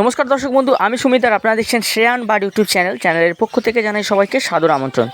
নমস্কার দর্শক বন্ধু, আমি সুমিতার আপনারা দেখছেন শ্রেয়ান বার্ড ইউটিউব চ্যানেল, চ্যানেলের পক্ষ থেকে জানাই সবাইকে সাদর আমন্ত্রণ।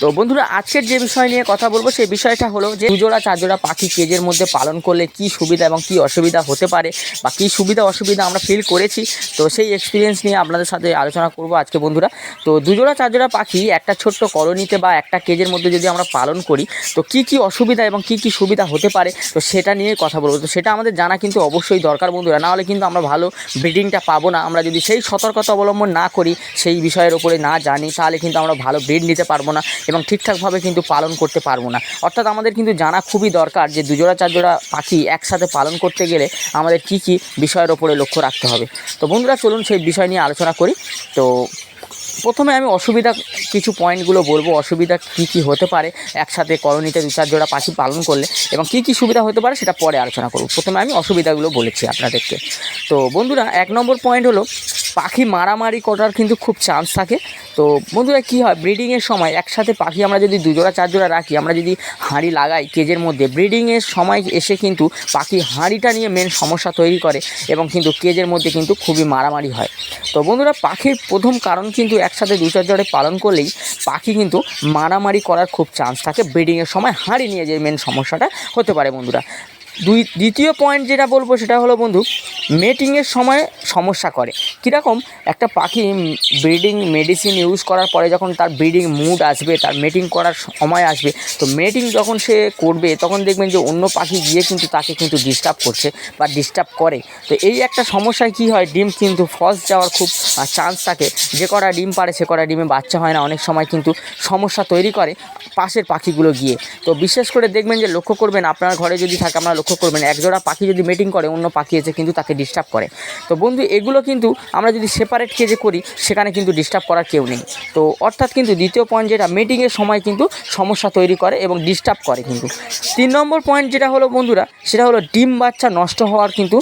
তো বন্ধুরা, আজকের যে বিষয় নিয়ে কথা বলব সেই বিষয়টা হলো যে দুজোড়া, চারজোড়া পাখি কেজের মধ্যে পালন করলে কি সুবিধা এবং কি অসুবিধা হতে পারে বা কি সুবিধা, অসুবিধা আমরা ফিল করেছি। তো সেই এক্সপিরিয়েন্স নিয়ে আপনাদের সাথে আলোচনা করব আজকে বন্ধুরা। তো দুজোড়া, চারজোড়া পাখি একটা ছোট্ট কলোনিতে বা একটা কেজের মধ্যে যদি আমরা পালন করি, তো কি কি অসুবিধা এবং কি কি সুবিধা হতে পারে? তো সেটা নিয়ে কথা বলব। তো সেটা আমাদের জানা কিন্তু অবশ্যই দরকার বন্ধুরা। নাহলে কিন্তু আমরা ভালো ব্রিডিংটা পাবো না। আমরা যদি সেই সতর্কতা অবলম্বন না করি, সেই বিষয়ের ওপরে না জানি, তাহলে কিন্তু আমরা ভালো ব্রিড নিতে পারব না এবং ঠিকঠাকভাবে কিন্তু পালন করতে পারব না। অর্থাৎ আমাদের কিন্তু জানা খুবই দরকার যে দুজোড়া, চারজোড়া পাখি একসাথে পালন করতে গেলে আমাদের কি কি বিষয়ের ওপরে লক্ষ্য রাখতে হবে। তো বন্ধুরা, চলুন সেই বিষয় নিয়ে আলোচনা করি। তো প্রথমে আমি অসুবিধা কিছু পয়েন্টগুলো বলব, অসুবিধা কি কি হতে পারে, একসাথে কলোনিতে রিচার্জ চার জোড়া পাখি পালন করলে, এবং কি কি সুবিধা হতে পারে সেটা পরে আলোচনা করব। প্রথমে আমি অসুবিধাগুলো বলেছি আপনাদেরকে। তো বন্ধুরা, এক নম্বর পয়েন্ট হলো পাখি মারামারি করার কিন্তু খুব চান্স থাকে। তো বন্ধুরা, কী হয়? ব্রিডিংয়ের সময় একসাথে পাখি আমরা যদি দুজোড়া, চারজোড়া রাখি, আমরা যদি হাঁড়ি লাগাই কেজের মধ্যে ব্রিডিংয়ের সময় এসে কিন্তু পাখি হাঁড়িটা নিয়ে মেন সমস্যা তৈরি করে এবং কিন্তু কেজের মধ্যে কিন্তু খুবই মারামারি হয়। তো বন্ধুরা, পাখির প্রথম কারণ কিন্তু একসাথে দু, চার জোড়ে পালন করলেই পাখি কিন্তু মারামারি করার খুব চান্স থাকে। ব্রিডিংয়ের সময় হাঁড়ি নিয়ে যে মেন সমস্যাটা হতে পারে বন্ধুরা। দুই, দ্বিতীয় পয়েন্ট যেটা বলব সেটা হলো বন্ধু মেটিংয়ের সময় সমস্যা করে। কীরকম? একটা পাখি ব্রিডিং মেডিসিন ইউজ করার পরে যখন তার ব্রিডিং মুড আসবে, তার মেটিং করার সময় আসবে, তো মেটিং যখন সে করবে, তখন দেখবেন যে অন্য পাখি গিয়ে কিন্তু তাকে কিন্তু ডিস্টার্ব করছে বা ডিস্টার্ব করে। তো এই একটা সমস্যায় কী হয়? ডিম কিন্তু ফলস যাওয়ার খুব চান্স থাকে। যে কটা ডিম পারে, সে কটা ডিমে বাচ্চা হয় না। অনেক সময় কিন্তু সমস্যা তৈরি করে। পাশের পাখিগুলো গিয়ে। তো বিশেষ করে দেখবেন যে লক্ষ্য করবেন, আপনার ঘরে যদি থাকে, আপনারা লক্ষ্য করবেন, একজোড়া পাখি যদি মিটিং করে, অন্য পাখি এসে কিন্তু তাকে ডিস্টার্ব করে। তো বন্ধু, এগুলো কিন্তু আমরা যদি সেপারেট কেজে করি, সেখানে কিন্তু ডিস্টার্ব করার কেউ নেই। তো অর্থাৎ কিন্তু দ্বিতীয় পয়েন্ট যেটা মিটিংয়ের সময় কিন্তু সমস্যা তৈরি করে এবং ডিস্টার্ব করে কিন্তু। তিন নম্বর পয়েন্ট যেটা হলো বন্ধুরা, সেটা হলো ডিম বাচ্চা নষ্ট হওয়ার কিন্তু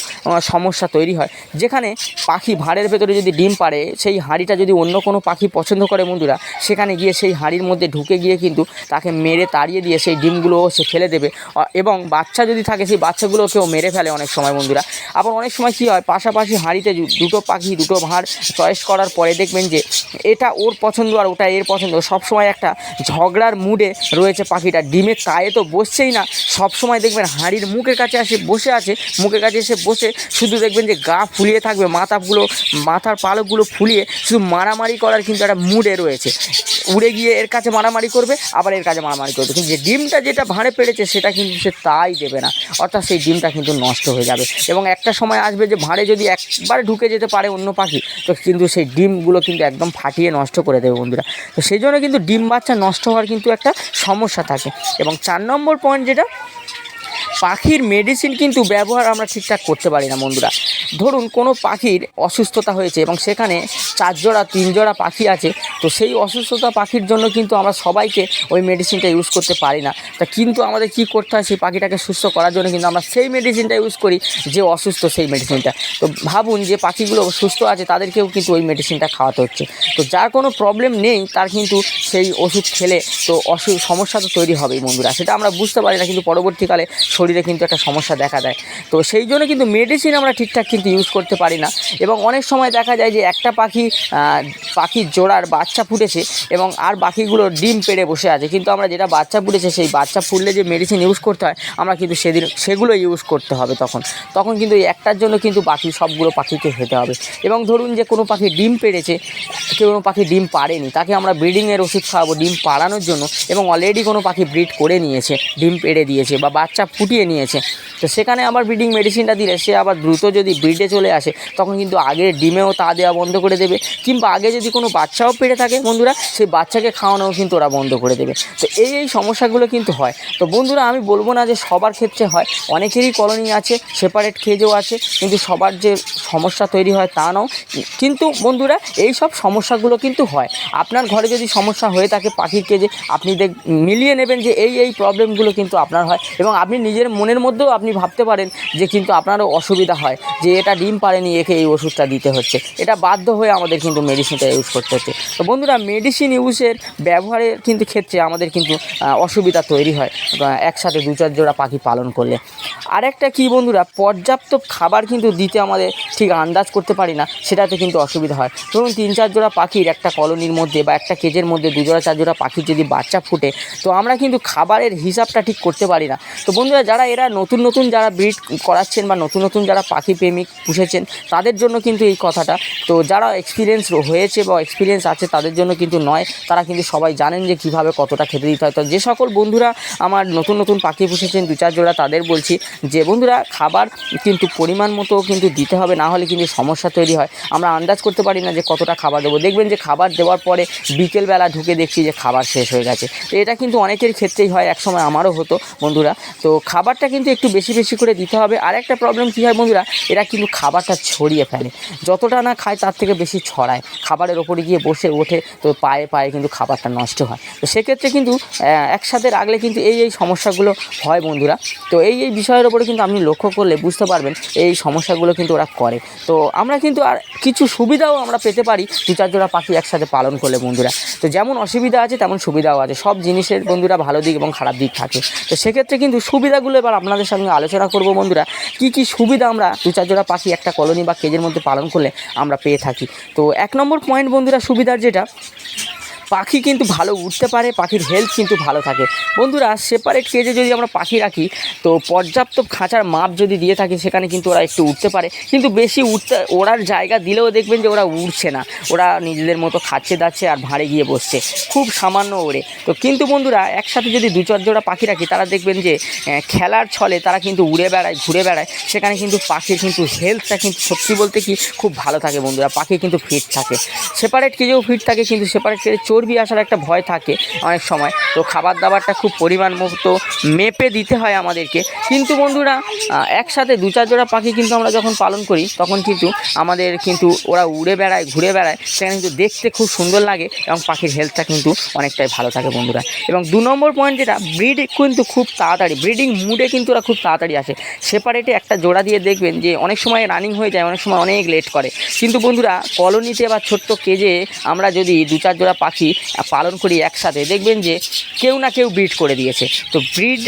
সমস্যা তৈরি হয়। যেখানে পাখি ভাঁড়ের ভেতরে যদি ডিম পারে সেই হাঁড়িটা যদি অন্য কোনো পাখি পছন্দ করে বন্ধুরা, সেখানে গিয়ে সেই হাঁড়ির মধ্যে ঢুকে গিয়ে কিন্তু তাকে মেরে তাড়িয়ে দিয়ে সেই ডিমগুলো সে ফেলে দেবে। এবং বাচ্চা যদি থাকে, সেই বাচ্চাগুলোকেও মেরে ফেলে অনেক সময় বন্ধুরা। আবার অনেক সময় কী হয়, পাশাপাশি হাঁড়িতে দুটো পাখি, দুটো ভাঁড় চয়েস করার পরে দেখবেন যে, এটা ওর পছন্দ আর ওটা এর পছন্দ। সবসময় একটা ঝগড়ার মুডে রয়েছে পাখিটা। ডিমের কায়ে তো বসছেই না। সবসময় দেখবেন হাঁড়ির মুখের কাছে আসে বসে আছে। মুখের কাছে এসে বসে শুধু দেখবেন যে, গা ফুলিয়ে থাকবে, মাথাগুলো, মাথার পালকগুলো ফুলিয়ে শুধু মারামারি করার কিন্তু একটা মুডে রয়েছে। উড়ে গিয়ে এর কাছে মারামারি করবে, আবার এর কাজে মারামারি করবে কিন্তু যে ডিমটা যেটা ভাঁড়ে পেড়েছে, সেটা কিন্তু সে তাই দেবে না। অর্থাৎ সেই ডিমটা কিন্তু নষ্ট হয়ে যাবে। এবং একটা সময় আসবে যে ভাঁড়ে যদি একবার ঢুকে যেতে পারে অন্য পাখি, তো কিন্তু সেই ডিমগুলো কিন্তু একদম ফাটিয়ে নষ্ট করে দেবে বন্ধুরা। তো সেই জন্য কিন্তু ডিম বাচ্চা নষ্ট হওয়ার কিন্তু একটা সমস্যা থাকে। এবং চার নম্বর পয়েন্ট যেটা, পাখির মেডিসিন কিন্তু ব্যবহার আমরা ঠিকঠাক করতে পারি না বন্ধুরা। ধরুন কোনো পাখির অসুস্থতা হয়েছে এবং সেখানে চার জোড়া তিন জোড়া পাখি আছে তো সেই অসুস্থতা পাখির জন্য কিন্তু আমরা সবাইকে ওই মেডিসিনটা ইউজ করতে পারি না। তা কিন্তু আমাদের কি করতে হয়, সেই পাখিটাকে সুস্থ করার জন্য কিন্তু আমরা সেই মেডিসিনটা ইউজ করি যে অসুস্থ সেই মেডিসিনটা তো ভাবুন যে পাখিগুলো সুস্থ আছে, তাদেরকেও কিন্তু ওই মেডিসিনটা খাওয়াতে হচ্ছে। তো যার কোনো প্রবলেম নেই, তার কিন্তু সেই ওষুধ খেলে তো অসু, সমস্যা তো তৈরি হবেই বন্ধুরা। সেটা আমরা বুঝতে পারি না, কিন্তু পরবর্তীকালে শরীরে কিন্তু একটা সমস্যা দেখা দেয়। তো সেই জন্য কিন্তু মেডিসিন আমরা ঠিকঠাক কিন্তু ইউজ করতে পারি না। এবং অনেক সময় দেখা যায় যে একটা পাখি পাখির জোড়ার বাচ্চা ফুটেছে এবং আর বাকিগুলো ডিম পেড়ে বসে আছে। কিন্তু আমরা যেটা বাচ্চা ফুটেছে, সেই বাচ্চা ফুটলে যে মেডিসিন ইউজ করতে হয়, আমরা কিন্তু সেদিন সেগুলো ইউজ করতে হবে তখন। তখন কিন্তু একটার জন্য কিন্তু বাকি সবগুলো পাখিকে খেতে হবে। এবং ধরুন যে কোনো পাখি ডিম পেড়েছে, কেউ কোনো পাখি ডিম পাড়েনি, তাকে আমরা ব্রিডিংয়ের ওষুধ খাওয়াবো ডিম পাড়ানোর জন্য এবং অলরেডি কোনো পাখি ব্রিড করে নিয়েছে, ডিম পেড়ে দিয়েছে বা বাচ্চা ফুটিয়ে নিয়েছে। তো সেখানে আবার ব্রিডিং মেডিসিনটা দিলে, সে আবার দ্রুত যদি ব্রিডে চলে আসে, তখন কিন্তু আগের ডিমেও তা দেওয়া বন্ধ করে দেবে। কিংবা আগে যদি কোনো বাচ্চাও পেড়ে থাকে। বন্ধুরা, সেই বাচ্চাকে খাওয়ানোও কিন্তু ওরা বন্ধ করে দেবে। তো এই এই সমস্যাগুলো কিন্তু হয়। তো বন্ধুরা, আমি বলব না যে সবার ক্ষেত্রে হয়। অনেকেরই কলোনি আছে সেপারেট খেজও আছে, কিন্তু সবার যে সমস্যা তৈরি হয় তা নয়। কিন্তু বন্ধুরা, এই সব সমস্যাগুলো কিন্তু হয়। আপনার ঘরে যদি সমস্যা হয়ে থাকে পাখির কেজে আপনি দেখ, মিলিয়ে নেবেন যে এই এই প্রবলেমগুলো কিন্তু আপনার হয়। এবং আপনি নিজের মনের মধ্যেও আপনি ভাবতে পারেন যে কিন্তু আপনারও অসুবিধা হয়, যে এটা ডিম পারেনি একে এই ওষুধটা দিতে হচ্ছে। এটা বাধ্য হয়ে আমাদের কিন্তু মেডিসিনটা ইউজ করতে হচ্ছে। তো বন্ধুরা মেডিসিন ইউজের ব্যবহারের কিন্তু ক্ষেত্রে আমাদের কিন্তু অসুবিধা তৈরি হয়। একসাথে দু চার জোড়া পাখি পালন করলে। আরেকটা কি বন্ধুরা, পর্যাপ্ত খাবার কিন্তু দিতে আমাদের ঠিক আন্দাজ করতে পারি না, সেটাতে কিন্তু অসুবিধা হয়। ধরুন, তিন চার জোড়া পাখির একটা কলোনির মধ্যে বা একটা কেজের মধ্যে দু জোড়া, চার জোড়া পাখির যদি বাচ্চা ফুটে, তো আমরা কিন্তু খাবারের হিসাবটা ঠিক করতে পারি না। তো বন্ধুরা, যারা এরা নতুন নতুন যারা ব্রিড করাচ্ছেন বা নতুন নতুন যারা পাখি প্রেমিক পুষেছেন, তাদের জন্য কিন্তু এই কথাটা। তো যারা এক্সপিরিয়েন্স হয়েছে বা এক্সপিরিয়েন্স আছে তাদের জন্য কিন্তু নয়। তারা কিন্তু সবাই জানেন যে কীভাবে কতটা খেতে দিতে হয়। তো যে সকল বন্ধুরা আমার নতুন নতুন পাখি পুষেছেন, দু চার জোড়া তাদের বলছি যে, বন্ধুরা, খাবার কিন্তু পরিমাণ মতো কিন্তু দিতে হবে, না হলে কিন্তু সমস্যা তৈরি হয়। আমরা আন্দাজ করতে পারি না যে কতটা খাবার দেবো। দেখবেন যে খাবার দেওয়ার পরে বিকেলবেলা ঢুকে দেখছি যে খাবার শেষ হয়ে গেছে। তো এটা কিন্তু অনেকের ক্ষেত্রেই হয়, একসময় আমারও হতো, বন্ধুরা। তো খাবারটা কিন্তু একটু বেশি বেশি করে দিতে হবে। আর একটা প্রবলেম কী হয়, বন্ধুরা, এরা কিন্তু খাবারটা ছড়িয়ে ফেলে। যতটা না খায়, তার থেকে বেশি ছড়ায়। খাবারের ওপরে গিয়ে বসে ওঠে, তো পায়ে পায়ে কিন্তু খাবারটা নষ্ট হয়। তো সেক্ষেত্রে কিন্তু একসাথে রাখলে কিন্তু এই এই সমস্যাগুলো হয় বন্ধুরা। তো এই এই বিষয়ের ওপরে কিন্তু আপনি লক্ষ্য করলে বুঝতে পারবেন এই সমস্যাগুলো কিন্তু ওরা করে। তো আমরা কিন্তু আর কিছু সুবিধাও আমরা পেতে পারি দু চার জোড়া পাখি একসাথে পালন করলে বন্ধুরা। তো যেমন অসুবিধা আছে, তেমন সুবিধাও আছে। সব জিনিসের বন্ধুরা ভালো দিক এবং খারাপ দিক থাকে। তো সেক্ষেত্রে কিন্তু সুবিধাগুলো এবার আপনাদের সঙ্গে আলোচনা করব বন্ধুরা। কি কি সুবিধা আমরা দু চার জোড়া পাখি একটা কলোনি বা কেজের মধ্যে পালন করলে আমরা পেয়ে থাকি? তো এক নম্বর পয়েন্ট বন্ধুরা সুবিধার যেটা এটা। পাখি কিন্তু ভালো উঠতে পারে, পাখির হেলথ কিন্তু ভালো থাকে। বন্ধুরা সেপারেট কেজে যদি আমরা পাখি রাখি, তো পর্যাপ্ত খাঁচার মাপ যদি দিয়ে থাকি, সেখানে কিন্তু ওরা একটু উঠতে পারে। কিন্তু বেশি উঠতে ওড়ার জায়গা দিলেও দেখবেন যে ওরা উড়ছে না। ওরা নিজেদের মতো খাচ্ছে দাচ্ছে আর ভাঁড়ে গিয়ে বসছে। খুব সামান্য ওড়ে। তো কিন্তু বন্ধুরা, একসাথে যদি দু চার জোড়া পাখি রাখি, তারা দেখবেন যে খেলার ছলে তারা কিন্তু উড়ে বেড়ায়, ঘুরে বেড়ায়। সেখানে কিন্তু পাখির কিন্তু হেলথটা কিন্তু সত্যি বলতে কি খুব ভালো থাকে বন্ধুরা। পাখি কিন্তু ফিট থাকে। সেপারেট কেজেও ফিট থাকে, কিন্তু সেপারেট কেজে চর্বি আসার একটা ভয় থাকে অনেক সময়। তো খাবার দাবারটা খুব পরিমাণ মতো মেপে দিতে হয় আমাদেরকে। কিন্তু বন্ধুরা একসাথে দু চার জোড়া পাখি কিন্তু আমরা যখন পালন করি, তখন কিন্তু আমাদের কিন্তু ওরা উড়ে বেড়ায়, ঘুরে বেড়ায়। সেখানে কিন্তু দেখতে খুব সুন্দর লাগে এবং পাখির হেলথটা কিন্তু অনেকটাই ভালো থাকে বন্ধুরা। এবং দু নম্বর পয়েন্ট যেটা ব্রিড কিন্তু খুব তাড়াতাড়ি ব্রিডিং মুডে কিন্তু ওরা খুব তাড়াতাড়ি আসে। সেপারেটে একটা জোড়া দিয়ে দেখবেন যে, অনেক সময় রানিং হয়ে যায়, অনেক সময় অনেক লেট করে। কিন্তু বন্ধুরা কলোনিতে বা ছোট্ট কেজে আমরা যদি দু চার জোড়া পাখি আহ, পালন করি একসাথে। দেখবেন যে কেউ না কেউ ব্রিড করে দিয়েছে। তো ব্রিড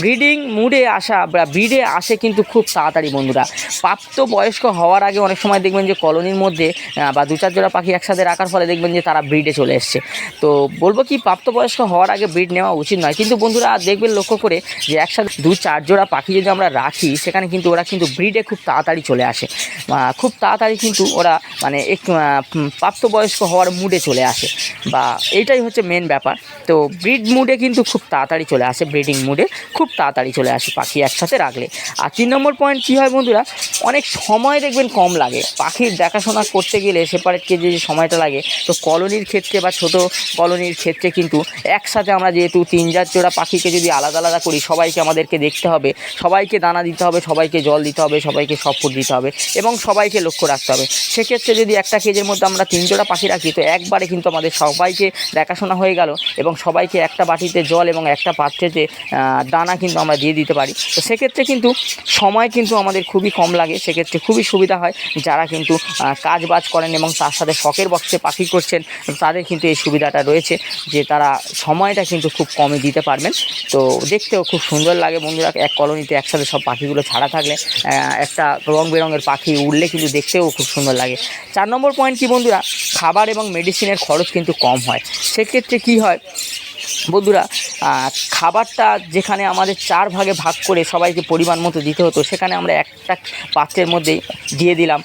ব্রিডিং মুডে আসা বা ব্রিডে আসে কিন্তু খুব তাড়াতাড়ি বন্ধুরা। প্রাপ্ত বয়স্ক হওয়ার আগে অনেক সময় দেখবেন যে কলোনির মধ্যে বা দু চার জোড়া পাখি একসাথে রাখার ফলে দেখবেন যে তারা ব্রিডে চলে এসছে। তো বলব কি প্রাপ্তবয়স্ক হওয়ার আগে ব্রিড নেওয়া উচিত নয়। কিন্তু বন্ধুরা দেখবেন লক্ষ্য করে যে একসাথে দু চার জোড়া পাখি যদি আমরা রাখি সেখানে কিন্তু ওরা কিন্তু ব্রিডে খুব তাড়াতাড়ি চলে আসে। খুব তাড়াতাড়ি কিন্তু ওরা মানে উম, প্রাপ্তবয়স্ক হওয়ার মুডে চলে আসে। বা এইটাই হচ্ছে মেন ব্যাপার। তো ব্রিড মুডে কিন্তু খুব তাড়াতাড়ি চলে আসে ব্রিডিং মুডে খুব তাড়াতাড়ি চলে আসে পাখি একসাথে রাখলে। আর তিন নম্বর পয়েন্ট কী হয় বন্ধুরা, অনেক সময় দেখবেন কম লাগে। পাখির দেখাশোনা করতে গেলে সেপারেট সেপারেটকে যে সময়টা লাগে, তো কলোনির ক্ষেত্রে বা ছোট কলোনির ক্ষেত্রে কিন্তু একসাথে আমরা যেহেতু তিন চার জোড়া পাখিকে যদি আলাদা আলাদা করি, সবাইকে আমাদেরকে দেখতে হবে। সবাইকে দানা দিতে হবে, সবাইকে জল দিতে হবে, সবাইকে সফর দিতে হবে এবং সবাইকে লক্ষ্য রাখতে হবে। সেক্ষেত্রে যদি একটা কেজের মধ্যে আমরা তিন জোড়া পাখি রাখি, তো একবারে কিন্তু আমাদের সবাইকে দেখাশোনা হয়ে গেল এবং সবাইকে একটা বাটিতে জল এবং একটা পাত্রেতে দানা কিন্তু আমরা দিয়ে দিতে পারি। তো সেক্ষেত্রে কিন্তু সময় কিন্তু আমাদের খুবই কম লাগে। সেক্ষেত্রে খুবই সুবিধা হয় যারা কিন্তু কাজ বাজ করেন এবং তার সাথে শখের বক্সে পাখি করছেন, তাদের কিন্তু এই সুবিধাটা রয়েছে যে তারা সময়টা কিন্তু খুব কমে দিতে পারবেন। তো দেখতেও খুব সুন্দর লাগে বন্ধুরা, এক কলোনিতে একসাথে সব পাখিগুলো ছাড়া থাকলে একটা রং বেরঙের পাখি উড়লে কিন্তু দেখতেও খুব সুন্দর লাগে। চার নম্বর পয়েন্ট কি বন্ধুরা? খাবার এবং মেডিসিনের খরচ কিন্তু কম। হয়। সেক্ষেত্রে কি হয়? বন্ধুরা খাবারটা যেখানে আমাদের চার ভাগে ভাগ করে সবাইকে পরিমাণ মতো দিতে হতো, সেখানে আমরা একটা পাত্রের মধ্যেই দিয়ে দিলাম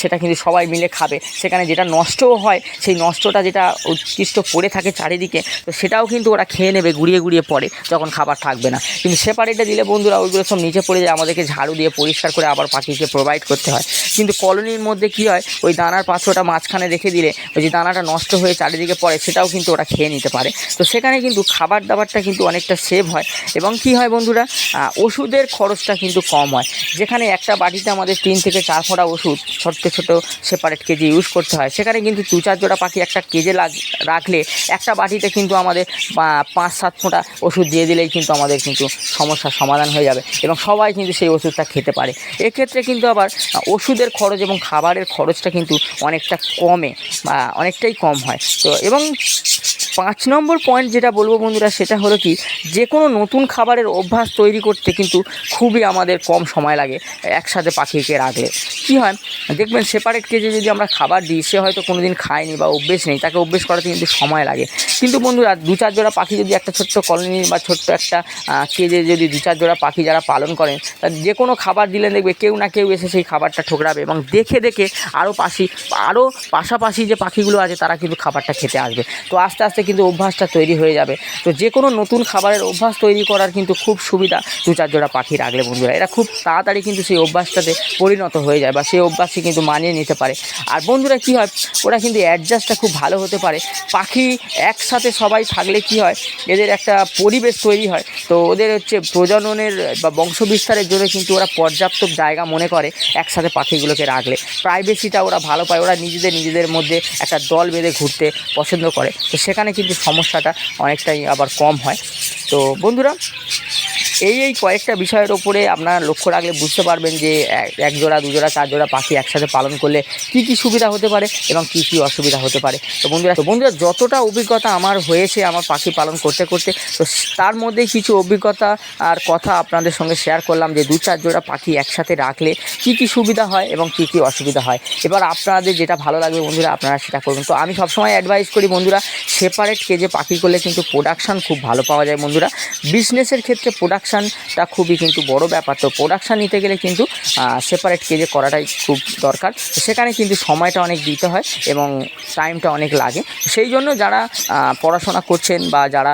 সেটা কিন্তু সবাই মিলে খাবে। সেখানে যেটা নষ্টও হয়, সেই নষ্টটা যেটা উৎকৃষ্ট পড়ে থাকে চারিদিকে, তো সেটাও কিন্তু ওরা খেয়ে নেবে, গুড়িয়ে গুড়িয়ে পড়ে যখন খাবার থাকবে না। কিন্তু সেপারেটে দিলে বন্ধুরা, ওইগুলো সব নিচে পড়ে যায়, আমাদেরকে ঝাড়ু দিয়ে পরিষ্কার করে আবার পাখিকে প্রোভাইড করতে হয়। কিন্তু কলোনির মধ্যে কি হয়, ওই দানার পাত্রটা মাঝখানে রেখে দিলে, ওই যে দানাটা নষ্ট হয়ে চারিদিকে পড়ে, সেটাও কিন্তু ওরা খেয়ে নিতে পারে। তো সেখানে কিন্তু খাবার দাবারটা কিন্তু অনেকটা সেভ হয়। এবং কি হয় বন্ধুরা ওষুধের খরচটা কিন্তু কম হয়। যেখানে একটা বাটিতে আমাদের তিন থেকে চার ফোঁটা ওষুধ ছোট্ট ছোট সেপারেট কেজি ইউজ করতে হয়, সেখানে কিন্তু দু চার জোড়া পাখি একটা কেজে লাগ- রাখলে একটা বাটিতে কিন্তু আমাদের পাঁচ সাত ফোঁটা ওষুধ দিয়ে দিলেই কিন্তু আমাদের কিন্তু সমস্যার সমাধান হয়ে যাবে এবং সবাই কিন্তু সেই ওষুধটা খেতে পারে। এক্ষেত্রে কিন্তু আবার ওষুধের খরচ এবং খাবারের খরচটা কিন্তু অনেকটা কমে, বা অনেকটাই কম হয়। তো এবং পাঁচ নম্বর পয়েন্ট যেটা বলব বন্ধুরা, সেটা হলো কি, যে কোনো নতুন খাবারের অভ্যাস তৈরি করতে কিন্তু খুবই আমাদের কম সময় লাগে একসাথে পাখিকে রাখলে কি হয়? দেখবেন সেপারেট কেজে যদি আমরা খাবার দিই, সে হয়তো কোনো দিন খায়নি বা অভ্যেস নেই, তাকে অভ্যেস করাতে কিন্তু সময় লাগে। কিন্তু বন্ধুরা, দু চার জোড়া পাখি যদি একটা ছোট্ট কলোনি বা ছোট্ট একটা কেজে যদি দু চার জোড়া পাখি যারা পালন করেন তা যে কোনো খাবার দিলে দেখবে কেউ না কেউ এসে সেই খাবারটা ঠোকরাবে এবং দেখে দেখে আরও পাশি আরও পাশাপাশি যে পাখিগুলো আছে, তারা কিন্তু খাবারটা খেতে আসবে। তো আস্তে আস্তে কিন্তু অভ্যাসটা তৈরি হয়ে যাবে। তো যে কোনো নতুন খাবারের অভ্যাস তৈরি করার কিন্তু খুব সুবিধা দু চার জোড়া পাখি রাখলে বন্ধুরা। এরা খুব তাড়াতাড়ি কিন্তু সেই অভ্যাসটাতে পরিণত হয়ে যায় বা সেই অভ্যাসকে কিন্তু মানিয়ে নিতে পারে। আর বন্ধুরা, কি হয়? ওরা কিন্তু অ্যাডজাস্টটা খুব ভালো হতে পারে। পাখি একসাথে সবাই থাকলে কি হয়? এদের একটা পরিবেশ তৈরি হয়। তো ওদের হচ্ছে প্রজননের বা বংশ বিস্তারের জন্য কিন্তু ওরা পর্যাপ্ত জায়গা মনে করে একসাথে পাখিগুলোকে রাখলে। প্রাইভেসিটা ওরা ভালো পায়। ওরা নিজেদের নিজেদের মধ্যে একটা দল বেঁধে ঘুরতে পছন্দ করে। তো সেখানে কিন্তু সমস্যাটা অনেকটাই আবার কম হয়। তো বন্ধুরা এই এই কয়েকটা বিষয়ের ওপরে আপনারা লক্ষ্য রাখলে বুঝতে পারবেন যে এক- জোড়া দু জোড়া চার জোড়া পাখি একসাথে পালন করলে কী কী সুবিধা হতে পারে এবং কী কী অসুবিধা হতে পারে। তো বন্ধুরা তো বন্ধুরা, যতটা অভিজ্ঞতা আমার হয়েছে আমার পাখি পালন করতে করতে, তো তার মধ্যে কিছু অভিজ্ঞতা আর কথা আপনাদের সঙ্গে শেয়ার করলাম যে দু চার জোড়া পাখি একসাথে রাখলে কী কী সুবিধা হয় এবং কী কী অসুবিধা হয়। এবার আপনাদের যেটা ভালো লাগবে বন্ধুরা, আপনারা সেটা করুন। তো আমি সবসময় অ্যাডভাইস করি বন্ধুরা সেপারেট কেজে পাখি করলে কিন্তু প্রোডাকশান খুব ভালো পাওয়া যায় বন্ধুরা। বিজনেসের ক্ষেত্রে প্রোডাকশানটা খুবই কিন্তু বড় ব্যাপার। তো প্রোডাকশান নিতে গেলে কিন্তু সেপারেট কেজে করাটাই খুব দরকার। সেখানে কিন্তু সময়টা অনেক দিতে হয় এবং টাইমটা অনেক লাগে। সেই জন্য যারা পড়াশোনা করছেন বা যারা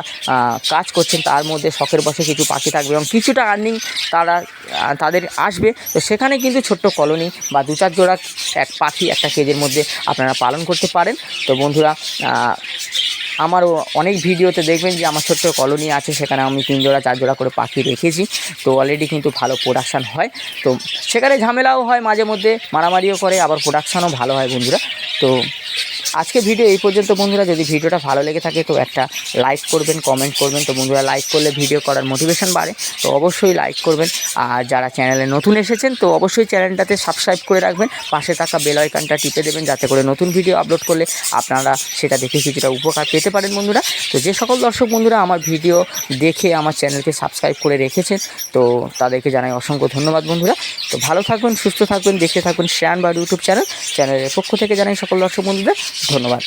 কাজ করছেন, তার মধ্যে শখের বসে কিছু পাখি থাকবে এবং কিছুটা আর্নিং তারা তাদের আসবে। তো সেখানে কিন্তু ছোট্ট কলোনি বা দু চার জোড়া এক পাখি একটা কেজের মধ্যে আপনারা পালন করতে পারেন। তো বন্ধুরা আহ, আমারও অনেক ভিডিওতে দেখবেন যে আমার ছোট্ট কলোনি আছে সেখানে আমি তিন জোড়া চার জোড়া করে পাখি রেখেছি। তো অলরেডি কিন্তু ভালো প্রোডাকশান হয়। তো সেখানে ঝামেলাও হয় মাঝে মধ্যে মারামারিও করে আবার প্রোডাকশানও ভালো হয় বন্ধুরা। তো আজকে ভিডিও এই পর্যন্ত, বন্ধুরা। যদি ভিডিওটা ভালো লেগে থাকে, তো একটা লাইক করবেন কমেন্ট করবেন। তো বন্ধুরা লাইক করলে ভিডিও করার মোটিভেশন বাড়ে। তো অবশ্যই লাইক করবেন। আর যারা চ্যানেলে নতুন এসেছেন, তো অবশ্যই চ্যানেলটাতে সাবস্ক্রাইব করে রাখবেন। পাশে থাকা বেল আইকনটা টিপে দেবেন, যাতে করে নতুন ভিডিও আপলোড করলে আপনারা সেটা দেখে কিছুটা উপকার পেতে পারেন, বন্ধুরা। তো যে সকল দর্শক, বন্ধুরা, আমার ভিডিও দেখে আমার চ্যানেলকে সাবস্ক্রাইব করে রেখেছেন, তো তাদেরকে জানাই অসংখ্য ধন্যবাদ, বন্ধুরা। তো ভালো থাকবেন, সুস্থ থাকবেন, দেখতে থাকবেন শ্রেয়ান বা ইউটিউব চ্যানেল চ্যানেলের পক্ষ থেকে জানাই সকল দর্শক বন্ধুদের ধন্যবাদ।